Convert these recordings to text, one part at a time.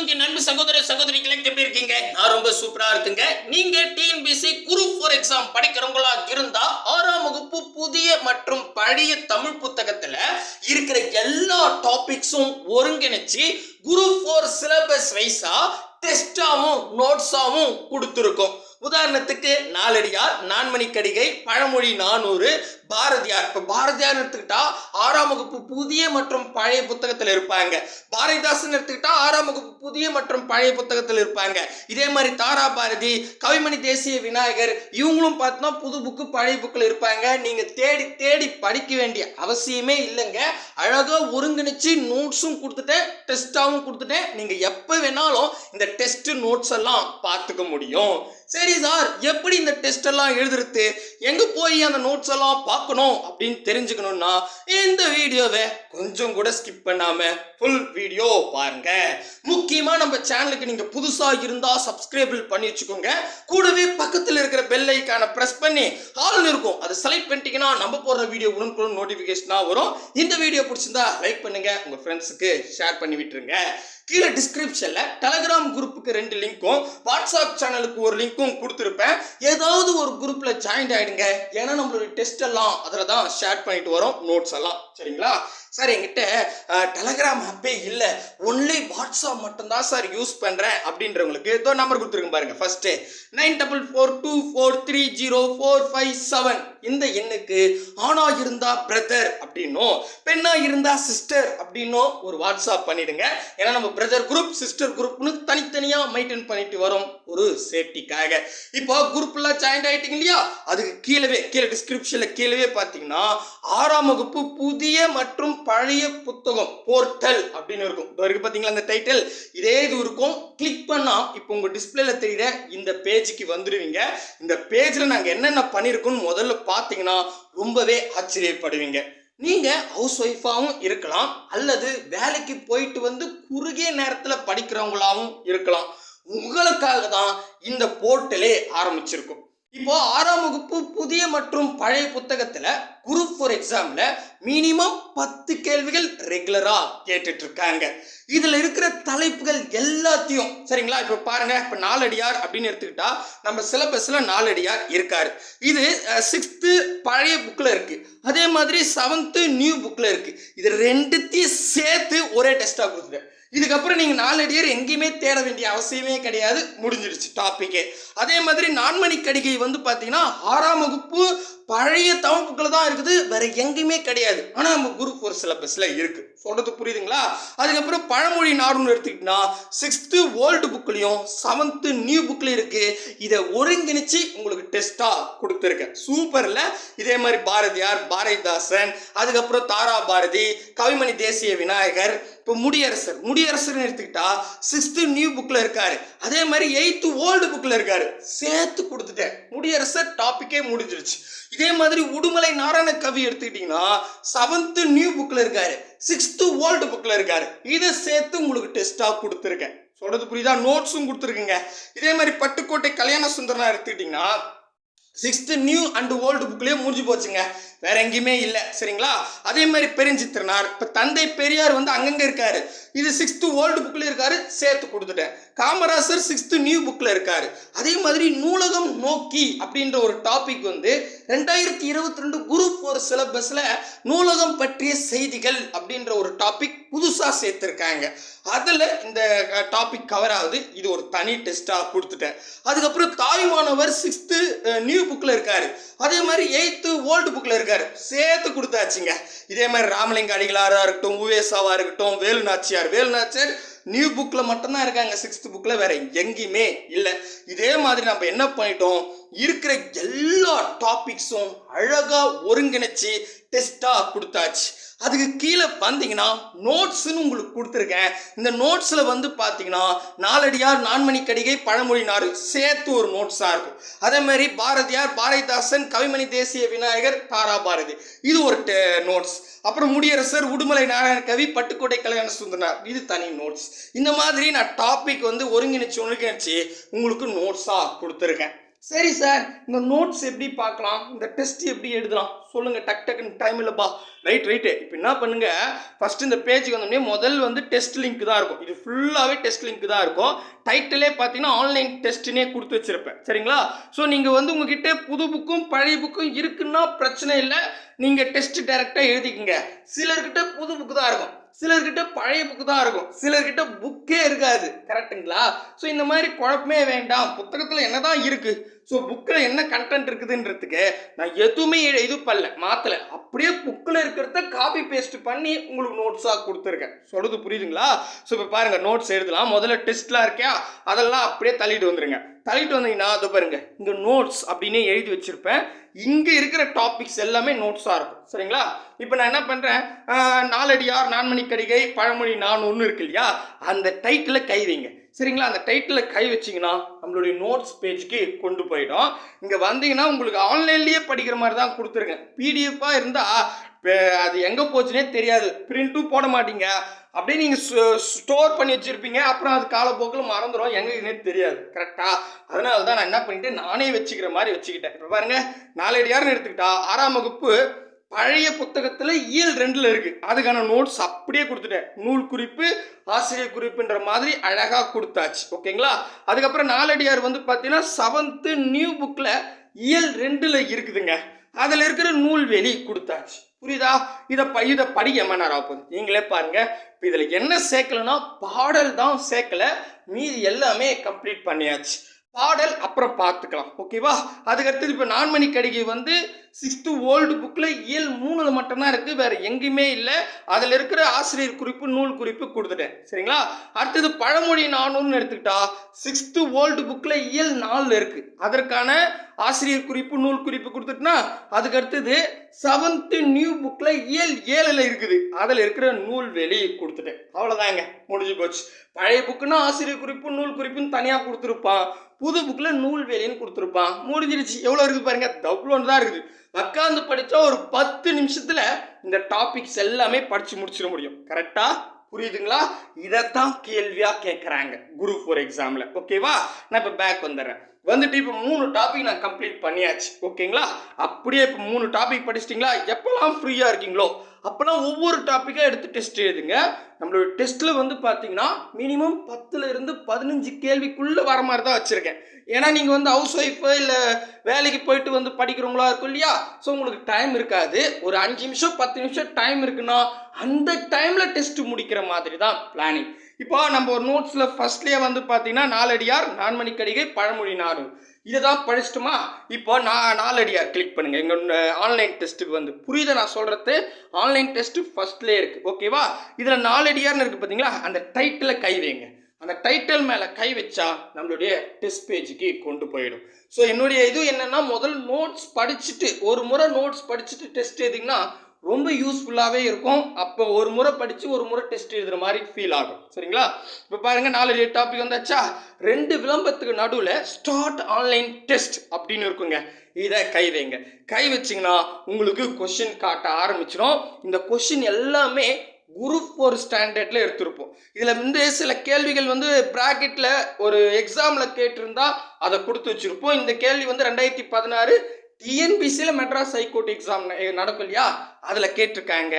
வணக்கம் என் அன்பு சகோதர சகோதரிகளை எப்படி இருக்கீங்க? நான் ரொம்ப சூப்பரா இருக்குங்க. நீங்க டிஎன்பிசி குரூப் ஃபோர் எக்ஸாம் படிக்கிறவங்களா இருந்தா ஆறாம் வகுப்பு புதிய மற்றும் பழைய தமிழ் புத்தகத்துல இருக்கிற எல்லா டாபிக்ஸும் ஒருங்கிணைச்சு குரூப் ஃபோர் சிலபஸ் வைஸா டெஸ்டாவும் நோட்ஸாவும் கொடுத்துருக்கோம். உதாரணத்துக்கு நாலடியார் நான்மணி கடிகை பழமொழி நானூறு பாரதியார். இப்போ பாரதியார் எடுத்துக்கிட்டா ஆறாம் வகுப்பு புதிய மற்றும் பழைய புத்தகத்தில் இருப்பாங்க. பாரதிதாசன் எடுத்துக்கிட்டா ஆறாம் வகுப்பு புதிய மற்றும் பழைய புத்தகத்தில் இருப்பாங்க. இதே மாதிரி தாரா பாரதி கவிமணி தேசிய விநாயகர் இவங்களும் பார்த்தோன்னா புது புக்கு பழைய புக்கில் இருப்பாங்க. நீங்கள் தேடி தேடி படிக்க வேண்டிய அவசியமே இல்லைங்க. அழகாக ஒருங்கிணைச்சு நோட்ஸும் கொடுத்துட்டேன் டெஸ்ட்டாகவும் கொடுத்துட்டேன் நீங்கள் எப்போ வேணாலும் இந்த டெஸ்ட்டு நோட்ஸ் எல்லாம் பார்த்துக்க முடியும். சரி சார் எப்படி இந்த டெஸ்ட் எல்லாம் எழுதுறது எங்க போய் அந்த நோட்ஸ் எல்லாம் பார்க்கணும் அப்படின்னு தெரிஞ்சுக்கணும்னா இந்த வீடியோவை கொஞ்சம் கூட ஸ்கிப் பண்ணாம ஃபுல் வீடியோ பாருங்க. முக்கியமா நம்ம சேனலுக்கு நீங்க புதுசா இருந்தா சப்ஸ்கிரைபிள் பண்ணி வச்சுக்கோங்க. கூடவே பக்கத்தில் இருக்கிற பெல் ஐக்கான பிரஸ் பண்ணி ஆல்னு இருக்கும். அதை செலக்ட் பண்ணிட்டீங்கன்னா நம்ம போடுற வீடியோ உடனுக்குடன் நோட்டிஃபிகேஷனாக வரும். இந்த வீடியோ பிடிச்சிருந்தா லைக் பண்ணுங்க. உங்க ஃப்ரெண்ட்ஸுக்கு ஷேர் பண்ணி விட்டுருங்க. கீழே டிஸ்கிரிப்ஷன்ல டெலகிராம் குரூப்புக்கு ரெண்டு லிங்க்கும் வாட்ஸ்அப் சேனலுக்கு ஒரு லிங்க்கும் கொடுத்துருப்பேன். ஏதாவது ஒரு குரூப்பில் ஜாயின் ஆயிடுங்க. ஏன்னா நம்மளுடைய டெஸ்ட் எல்லாம் அதில் தான் ஷேர் பண்ணிட்டு வரோம் நோட்ஸ் எல்லாம். சரிங்களா? சார் என்கிட்ட டெலகிராம் ஆப்பே இல்லை. ஒன்லி வாட்ஸ்அப் மட்டும்தான் சார் யூஸ் பண்ணுறேன் அப்படின்றவங்களுக்கு ஏதோ நம்பர் கொடுத்துருங்க பாருங்க. First nine double four two four three zero four five seven இந்த எண்ணுக்கு ஆணா இருந்தா பிரதர் அப்படின்னும் பெண்ணா இருந்தா சிஸ்டர் அப்படின்னும் ஒரு வாட்ஸ்அப் பண்ணிடுங்க. ஏன்னா நம்ம பிரதர் குரூப் சிஸ்டர் குரூப்னு தனித்தனியாக மெயின்டைன் பண்ணிட்டு வரோம் ஒரு சேஃப்டிக்காக இப்போ குரூப்லாம் ஜாயின் ஆயிட்டீங்க இல்லையா? அதுக்கு கீழவே கீழே டிஸ்கிரிப்ஷனில் கீழவே பார்த்தீங்கன்னா ஆறாம் வகுப்பு புதிய மற்றும் பழைய புத்தகம் போர்ட்டல் அப்படின்னு இருக்கும். இப்போ இருக்கு பார்த்தீங்களா அந்த டைட்டில் இதே இது இருக்கும். கிளிக் பண்ணால் இப்போ உங்கள் டிஸ்பிளேல தெரியுற இந்த பேஜுக்கு வந்துடுவீங்க இந்த பேஜில் நாங்கள் என்னென்ன பண்ணியிருக்கோம்னு முதல்ல பார்த்தீங்கன்னா ரொம்பவே ஆச்சரியப்படுவீங்க. நீங்கள் ஹவுஸ் ஒய்ஃபாகவும் இருக்கலாம். அல்லது வேலைக்கு போயிட்டு வந்து குறுகிய நேரத்தில் படிக்கிறவங்களாகவும் இருக்கலாம். உங்களுக்காக தான் இந்த போர்ட்டலே ஆரம்பிச்சிருக்கும். இப்போ ஆறாம் வகுப்பு புதிய மற்றும் பழைய புத்தகத்தில் குரூப் ஃபோர் எக்ஸாமில் மினிமம் பத்து கேள்விகள் ரெகுலரா கேட்டுட்டு இருக்காங்க இதுல இருக்கிற தலைப்புகள் எல்லாத்தையும் சரிங்களா? இப்போ பாருங்க இப்போ நாலடியார் அப்படின்னு எடுத்துக்கிட்டா நம்ம சிலபஸ்ல நாலடியார் இருக்காரு. இது சிக்ஸ்த்து பழைய புக்கில் இருக்கு. அதே மாதிரி செவன்த்து நியூ புக்கில் இருக்கு. இது ரெண்டுத்தையும் சேர்த்து ஒரே டெஸ்ட்டாக கொடுத்துட்டேன். இதுக்கப்புறம் நீங்கள் நாலடியர் எங்கேயுமே தேட வேண்டிய அவசியமே கிடையாது. முடிஞ்சிடுச்சு டாப்பிக்கே அதே மாதிரி நான்மணி கடிகை வந்து பார்த்தீங்கன்னா ஆறாம் வகுப்பு பழைய தமிழ் புக்கில் தான் இருக்குது வேற எங்கேயுமே கிடையாது. ஆனால் நம்ம குரு ஒரு சிலபஸில் இருக்கு. சொல்றது புரியுதுங்களா? அதுக்கப்புறம் பழமொழி நாடுன்னு எடுத்துக்கிட்டோம்னா சிக்ஸ்த்து ஓல்டு புக்லையும் செவன்த்து நியூ புக்லையும் இருக்கு. இதை ஒருங்கிணைச்சு உங்களுக்கு டெஸ்ட்டாக கொடுத்துருக்கேன். சூப்பரில் இதே மாதிரி பாரதியார் பாரதிதாசன் அதுக்கப்புறம் தாரா பாரதி கவிமணி தேசிய விநாயகர் இப்போ முடியரசர். முடியரசர்னு எடுத்துக்கிட்டா சிக்ஸ்த்து நியூ புக்கில் இருக்காரு. அதே மாதிரி எயித்து ஓல்டு புக்கில் இருக்காரு. சேர்த்து கொடுத்துட்டேன். முடியரசர் டாப்பிக்கே முடிஞ்சிருச்சு. இதே மாதிரி உடுமலை நாராயண கவி எடுத்துக்கிட்டிங்கன்னா செவன்த்து நியூ புக்கில் இருக்காரு. சிக்ஸ்த்து ஓல்டு புக்கில் இருக்காரு. இதை சேர்த்து உங்களுக்கு டெஸ்ட்டாக கொடுத்துருக்கேன். சொல்கிறது புரியுதா? நோட்ஸும் கொடுத்துருக்குங்க. இதே மாதிரி பட்டுக்கோட்டை கல்யாண சுந்தரனா எடுத்துக்கிட்டிங்கன்னா சிக்ஸ்த்து நியூ அண்ட் ஓல்டு புக்லேயே முடிஞ்சு போச்சுங்க. வேற எங்கேயுமே இல்லை சரிங்களா? அதே மாதிரி பெருஞ்சித்திரனார். இப்போ தந்தை பெரியார் வந்து அங்கங்கே இருக்காரு. இது சிக்ஸ்த்து ஓல்டு புக்கில் இருக்காரு சேர்த்து கொடுத்துட்டேன். காமராசர் சிக்ஸ்த்து நியூ புக்கில் இருக்காரு. அதே மாதிரி நூலகம் நோக்கி அப்படின்ற ஒரு டாபிக் வந்து ரெண்டாயிரத்தி இருபத்தி ரெண்டு குரூப் ஒரு சிலபஸில் நூலகம் பற்றிய செய்திகள் அப்படின்ற ஒரு டாபிக் புதுசாக சேர்த்துருக்காங்க. அதில் இந்த டாபிக் கவர் ஆகுது. இது ஒரு தனி டெஸ்ட்டாக கொடுத்துட்டேன். அதுக்கப்புறம் தாய்மானவர் சிக்ஸ்த்து நியூ புக்கில் இருக்காரு. அதே மாதிரி எயித்து ஓல்டு புக்கில் இருக்காரு. சேர்த்து கொடுத்தாச்சுங்க. இதே மாதிரி ராமலிங்க அடிகளாராக இருக்கட்டும் உவேசாவாக இருக்கட்டும் வேலுநாச்சியார். வேலுநாச்சியார் நியூ புக்கில் மட்டும்தான் இருக்காங்க சிக்ஸ்த் புக்கில் வேற எங்கேயுமே இல்லை. இதே மாதிரி நம்ம என்ன பண்ணிட்டோம்? இருக்கிற எல்லா டாபிக்ஸும் அழகாக ஒருங்கிணைச்சு டெஸ்ட்டாக கொடுத்தாச்சு. அதுக்கு கீழே வந்தீங்கன்னா நோட்ஸ்னு உங்களுக்கு கொடுத்துருக்கேன். இந்த நோட்ஸில் வந்து பார்த்தீங்கன்னா நாலடியார் நான்மணி கடிகை பழமொழி நாடு சேர்த்து ஒரு நோட்ஸாக இருக்கும். அதே மாதிரி பாரதியார் பாரதிதாசன் கவிமணி தேசிய விநாயகர் தாரா பாரதி இது ஒரு நோட்ஸ் அப்புறம் முடியரசர் உடுமலை நாராயண கவி பட்டுக்கோட்டை கல்யாண சுந்தரனார். இது தனி நோட்ஸ் இந்த மாதிரி நான் டாபிக் வந்து ஒருங்கிணைச்சு ஒருங்கிணைச்சு உங்களுக்கு நோட்ஸாக கொடுத்துருக்கேன். சரி சார் இந்த நோட்ஸ் எப்படி பார்க்கலாம்? இந்த டெஸ்ட் எப்படி எழுதலாம்? சொல்லுங்கள் டக் டக்குன்னு டைம் இல்லைப்பா ரைட் ரைட்டு இப்போ என்ன பண்ணுங்கள் ஃபஸ்ட்டு இந்த பேஜுக்கு வந்தோடனே முதல் வந்து டெஸ்ட் லிங்க் தான் இருக்கும். இது ஃபுல்லாகவே டெஸ்ட் லிங்க் தான் இருக்கும். டைட்டிலே பார்த்தீங்கன்னா ஆன்லைன் டெஸ்ட்டுனே கொடுத்து வச்சிருப்பேன். சரிங்களா? ஸோ நீங்கள் வந்து உங்ககிட்ட புது புக்கும் பழைய புக்கும் இருக்குன்னா பிரச்சனை இல்லை. நீங்கள் டெஸ்ட் டைரெக்டாக எழுதிக்கங்க. சிலர்கிட்ட புது புக்கு தான் இருக்கும். சிலர்கிட்ட பழைய புக்கு தான் இருக்கும். சிலர்கிட்ட புக்கே இருக்காது. கரெக்ட்டுங்களா ஸோ இந்த மாதிரி குழப்பமே வேண்டாம். புத்தகத்தில் என்னதான் இருக்கு? ஸோ புக்கில் என்ன கண்டென்ட் இருக்குதுன்றதுக்கு நான் எதுவுமே இது பண்ணல மாற்றலை அப்படியே புக்கில் இருக்கிறத காப்பி பேஸ்ட் பண்ணி உங்களுக்கு நோட்ஸாக கொடுத்துருக்கேன். சொல்கிறது புரியுதுங்களா? ஸோ இப்போ பாருங்கள் நோட்ஸ் எழுதலாம். முதல்ல டெஸ்ட்லாம் இருக்கியா? அதெல்லாம் அப்படியே தள்ளிட்டு வந்துருங்க. தள்ளிட்டு வந்தீங்கன்னா அதை பாருங்க இங்கே நோட்ஸ் அப்படின்னு எழுதி வச்சுருப்பேன். இங்கே இருக்கிற டாபிக்ஸ் எல்லாமே நோட்ஸாக இருக்கும். சரிங்களா? இப்போ நான் என்ன பண்ணுறேன் நாலடியார் நான்மணி கடிகை பழமொழி நான் ஒன்று இருக்கு இல்லையா? அந்த டைட்டில் கைவிங்க சரிங்களா? அந்த டைட்டில் கை வச்சிங்கன்னா நம்மளுடைய நோட்ஸ் பேஜ்க்கு கொண்டு போயிடும். இங்கே வந்தீங்கன்னா உங்களுக்கு ஆன்லைன்லேயே படிக்கிற மாதிரி தான் கொடுத்துருக்கேன் பிடிஎஃபாக இருந்தால் அது எங்கே போச்சுனே தெரியாது. பிரிண்ட்டும் போட மாட்டீங்க. அப்படியே நீங்கள் ஸ்டோர் பண்ணி வச்சுருப்பீங்க. அப்புறம் அது காலப்போக்கில் மறந்துடும் எங்கன்னே தெரியாது. கரெக்டாக அதனால தான் நான் என்ன பண்ணிட்டேன் நானே வச்சுக்கிற மாதிரி வச்சுக்கிட்டேன். இப்போ பாருங்க நாலடியார்னு எடுத்துக்கிட்டா ஆறாம் வகுப்பு பழைய புத்தகத்தில் இயல் ரெண்டில் இருக்குது அதுக்கான நோட்ஸ் அப்படியே கொடுத்துட்டேன். நூல் குறிப்பு ஆசிரியர் குறிப்புன்ற மாதிரி அழகாக கொடுத்தாச்சு. ஓகேங்களா? அதுக்கப்புறம் நாலடியார் வந்து பார்த்தீங்கன்னா செவன்த்து நியூ புக்கில் இயல் ரெண்டில் இருக்குதுங்க. அதில் இருக்கிற நூல்வெளி கொடுத்தாச்சு. புரியுதா? இதை ப இதை படிக்க மணி நேரம் ஆகும் நீங்களே பாருங்க. இப்போ இதில் என்ன சேர்க்கலன்னா பாடல் தான் சேர்க்கலை. மீதி எல்லாமே கம்ப்ளீட் பண்ணியாச்சு. பாடல் அப்புறம் பார்த்துக்கலாம் ஓகேவா? அதுக்கடுத்தது இப்போ நான்மணி கடிகை வந்து சிக்ஸ்த்து ஓல்டு புக்கில் இயல் மூணில் மட்டும்தான் இருக்குது வேறு எங்கேயுமே இல்லை. அதில் இருக்கிற ஆசிரியர் குறிப்பு நூல் குறிப்பு கொடுத்துட்டேன். சரிங்களா? அடுத்தது பழமொழி நானூறுன்னு எடுத்துக்கிட்டா சிக்ஸ்த்து ஓல்டு புக்கில் இயல் நாலில் இருக்குது அதற்கான ஆசிரியர் குறிப்பு நூல் குறிப்பு கொடுத்துட்டுனா அதுக்கு அடுத்தது செவன்த்து நியூ புக்கில் இயல் ஏழில் இருக்குது. அதில் இருக்கிற நூல் வெளியே கொடுத்துட்டேன். அவ்வளோதாங்க முடிஞ்சு போச்சு. பழைய புக்குன்னா ஆசிரியர் குறிப்பு நூல் குறிப்புன்னு தனியாக கொடுத்துருப்பான். புது புக்கில் நூல் வேலின்னு கொடுத்துருப்பான். முடிஞ்சிருச்சு. எவ்வளோ இருக்குது பாருங்க? தவ்வளோன்னு தான் இருக்குது உட்காந்து படித்தா ஒரு பத்து நிமிஷத்தில் இந்த டாபிக்ஸ் எல்லாமே படித்து முடிச்சிட முடியும். கரெக்டாக புரியுதுங்களா? இதைத்தான் கேள்வியாக கேட்குறாங்க குரூப் ஃபோர் எக்ஸாமில் ஓகேவா நான் இப்போ பேக் வந்துடுறேன். வந்துட்டு இப்போ மூணு டாபிக் நான் கம்ப்ளீட் பண்ணியாச்சு. ஓகேங்களா அப்படியே இப்போ மூணு டாபிக் படிச்சிட்டிங்களா? எப்போல்லாம் ஃப்ரீயாக இருக்கீங்களோ அப்போலாம் ஒவ்வொரு டாப்பிக்காக எடுத்து டெஸ்ட் எழுதுங்க. நம்மளோட டெஸ்ட்டில் வந்து பார்த்தீங்கன்னா மினிமம் பத்துலேருந்து பதினஞ்சு கேள்விக்குள்ளே வர மாதிரி தான் வச்சுருக்கேன். ஏன்னா நீங்கள் வந்து ஹவுஸ் ஒய்ஃபோ இல்லை வேலைக்கு போயிட்டு வந்து படிக்கிறவங்களா இருக்கும் இல்லையா? ஸோ உங்களுக்கு டைம் இருக்காது. ஒரு அஞ்சு நிமிஷம் பத்து நிமிஷம் டைம் இருக்குன்னா அந்த டைமில் டெஸ்ட் முடிக்கிற மாதிரி தான் பிளானிங் இப்போ நம்ம ஒரு நோட்ஸில் ஃபர்ஸ்ட்லேயே வந்து பார்த்தீங்கன்னா நாலடியார் நான்மணிக்கடிகை பழமொழி நாடு. இதை தான் படிச்சிட்டுமா? இப்போ நான் நாலடியார் கிளிக் பண்ணுங்கள் எங்கள் ஆன்லைன் டெஸ்ட்டுக்கு வந்து. புரியுத நான் சொல்கிறது ஆன்லைன் டெஸ்ட்டு ஃபஸ்ட்லேயே இருக்குது ஓகேவா இதில் நாலடியார்னு இருக்குது பார்த்தீங்களா அந்த டைட்டிலை கை வைங்க. அந்த டைட்டில் மேலே கை வச்சா நம்மளுடைய டெஸ்ட் பேஜுக்கு கொண்டு போயிடும். ஸோ என்னுடைய இது என்னென்னா முதல் நோட்ஸ் படிச்சுட்டு ஒரு முறை நோட்ஸ் படிச்சுட்டு டெஸ்ட் எதுங்கன்னா ரொம்ப யூஸ்ஃபுல்லாகவே இருக்கும். அப்போ ஒரு முறை படித்து ஒரு முறை டெஸ்ட் எழுதுகிற மாதிரி ஃபீல் ஆகும். சரிங்களா? இப்போ பாருங்கள் நாலு டாபிக் வந்தாச்சா? ரெண்டு விளம்பரத்துக்கு நடுவில் ஸ்டார்ட் ஆன்லைன் டெஸ்ட் அப்படின்னு இருக்குங்க. இதை கை வைங்க. கை வச்சிங்கன்னா உங்களுக்கு கொஷின் காட்ட ஆரம்பிச்சிடும் இந்த கொஷின் எல்லாமே குரூப் ஒரு ஸ்டாண்டர்டில் எடுத்திருப்போம். இதில் வந்து சில கேள்விகள் வந்து ப்ராக்கெட்டில் ஒரு எக்ஸாமில் கேட்டிருந்தா அதை கொடுத்து வச்சுருப்போம். இந்த கேள்வி வந்து ரெண்டாயிரத்தி பதினாறு டிஎன்பிசியில் மெட்ராஸ் ஹைகோர்ட் எக்ஸாம் நடக்கும் இல்லையா? அதில் கேட்டிருக்காங்க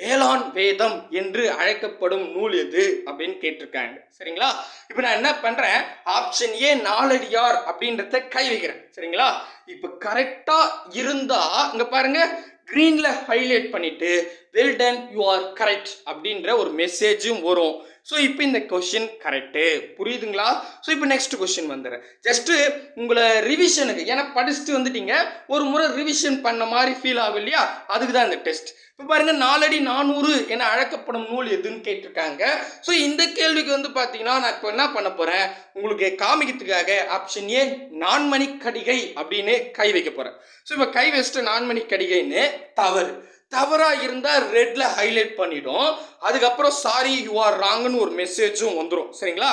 வேளாண் வேதம் என்று அழைக்கப்படும் நூல் எது அப்படின்னு கேட்டிருக்காங்க. சரிங்களா? இப்போ நான் என்ன பண்ணுறேன் ஆப்ஷன் ஏ நாலடியார் அப்படின்றத கை வைக்கிறேன். சரிங்களா? இப்போ கரெக்டாக இருந்தால் இங்கே பாருங்கள் க்ரீனில் ஹைலைட் பண்ணிவிட்டு well done you are correct அப்படின்ற ஒரு மெசேஜும் வரும். ஸோ இப்போ இந்த கொஷின் கரெக்டு புரியுதுங்களா? ஸோ இப்போ நெக்ஸ்ட் கொஷின் வந்துடுறேன் ஜஸ்ட்டு உங்களை ரிவிஷனுக்கு ஏன்னா படிச்சுட்டு வந்துட்டீங்க. ஒரு முறை ரிவிஷன் பண்ண மாதிரி ஃபீல் ஆகும் இல்லையா? அதுக்கு தான் இந்த டெஸ்ட் இப்போ பாருங்க நாலடி நானூறு என அழைக்கப்படும் நூல் எதுன்னு கேட்டிருக்காங்க. ஸோ இந்த கேள்விக்கு வந்து பார்த்தீங்கன்னா நான் இப்போ என்ன பண்ண போகிறேன் உங்களுக்கு காமிக்கிறதுக்காக ஆப்ஷன் ஏ நான்மணி கடிகை அப்படின்னு கை வைக்க போகிறேன் ஸோ இப்போ கை வச்சுட்டு நான்மணி கடிகைன்னு தவறு. தவறாக இருந்தால் ரெட்டில் ஹைலைட் பண்ணிடும். அதுக்கப்புறம் சாரி யூ ஆர் ராங்னு ஒரு மெசேஜும் வந்துடும் சரிங்களா?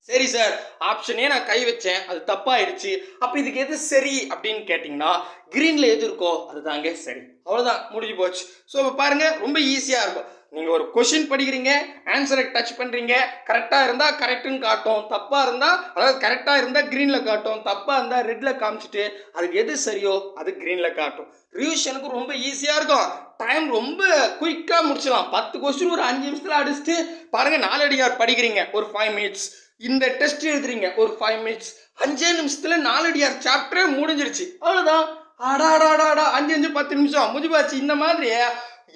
சரி சார் ஆப்ஷனே நான் கை வச்சேன். அது தப்பாயிடுச்சு. அப்போ இதுக்கு எது சரி அப்படின்னு கேட்டிங்கன்னா க்ரீனில் எது இருக்கோ அதுதாங்க சரி. அவ்வளோதான் முடிஞ்சு போச்சு. ஸோ இப்போ பாருங்கள் ரொம்ப ஈஸியாக இருக்கும். நீங்கள் ஒரு கொஷின் படிக்கிறீங்க ஆன்சரை டச் பண்ணுறீங்க கரெக்டாக இருந்தால் கரெக்டுன்னு காட்டும் தப்பாக இருந்தால் அதாவது கரெக்டாக இருந்தால் க்ரீனில் காட்டும் தப்பாக இருந்தால் ரெட்டில் காமிச்சிட்டு அதுக்கு எது சரியோ அது க்ரீனில் காட்டும். ரிவிஷனுக்கு ரொம்ப ஈஸியாக இருக்கும். டைம் ரொம்ப குயிக்காக முடிச்சிடலாம். பத்து கொஸ்டின் ஒரு அஞ்சு நிமிஷத்தில் அடிச்சுட்டு பாருங்கள் நாலடியார் படிக்கிறீங்க ஒரு ஃபைவ் மினிட்ஸ் இந்த டெஸ்ட் எழுதுறீங்க ஒரு ஃபைவ் மினிட்ஸ் அஞ்சே நிமிஷத்தில் நாலடியார் சாப்டரே முடிஞ்சிருச்சு. அவ்வளோதான் அடாடாடாடா அஞ்சு அஞ்சு பத்து நிமிஷம். முடிஞ்சுபாச்சு இந்த மாதிரி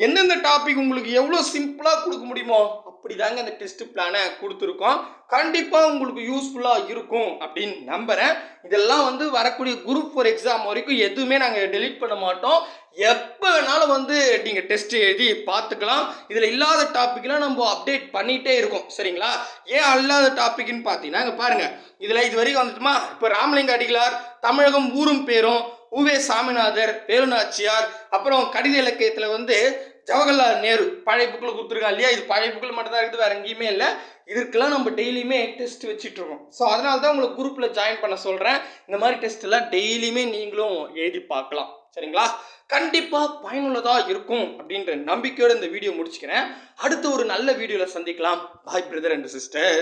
எந்தெந்த டாபிக் உங்களுக்கு எவ்வளோ சிம்பிளாக கொடுக்க முடியுமோ அப்படி தாங்க அந்த டெஸ்ட் பிளானை கொடுத்துருக்கோம். கண்டிப்பாக உங்களுக்கு யூஸ்ஃபுல்லாக இருக்கும் அப்படின்னு நம்புகிறேன் இதெல்லாம் வந்து வரக்கூடிய குரூப் ஃபோர் எக்ஸாம் வரைக்கும் எதுவுமே நாங்கள் டெலீட் பண்ண மாட்டோம். எப்போ வேணாலும் வந்து நீங்கள் டெஸ்ட் எழுதி பார்த்துக்கலாம். இதில் இல்லாத டாப்பிக்லாம் நம்ம அப்டேட் பண்ணிகிட்டே இருக்கோம். சரிங்களா? ஏன் அல்லாத டாப்பிக்னு பார்த்தீங்கன்னா இங்கே பாருங்கள் இதில் இது வரைக்கும் வந்துட்டுமா? இப்போ ராமலிங்க அடிகளார் தமிழகம் ஊரும் பேரும் உவே சாமிநாதர் வேலுநாச்சியார் அப்புறம் கடித இலக்கியத்தில் வந்து ஜவஹர்லால் நேரு. பழைய புக்கில் கொடுத்துருக்காங்க இல்லையா? இது பழைய புக்கில் மட்டும் தான் இருக்குது வேறு எங்கேயுமே இல்லை. இதுக்கெல்லாம் நம்ம டெய்லியுமே டெஸ்ட் வச்சுட்டு இருக்கோம். ஸோ அதனால தான் உங்களை குரூப்பில் ஜாயின் பண்ண சொல்கிறேன் இந்த மாதிரி டெஸ்ட்டெல்லாம் டெய்லியுமே நீங்களும் எழுதி பார்க்கலாம். சரிங்களா? கண்டிப்பாக பயனுள்ளதாக இருக்கும் அப்படின்ற நம்பிக்கையோடு இந்த வீடியோ முடிச்சுக்கிறேன். அடுத்த ஒரு நல்ல வீடியோவில் சந்திக்கலாம். பாய் பிரதர் அண்ட் சிஸ்டர்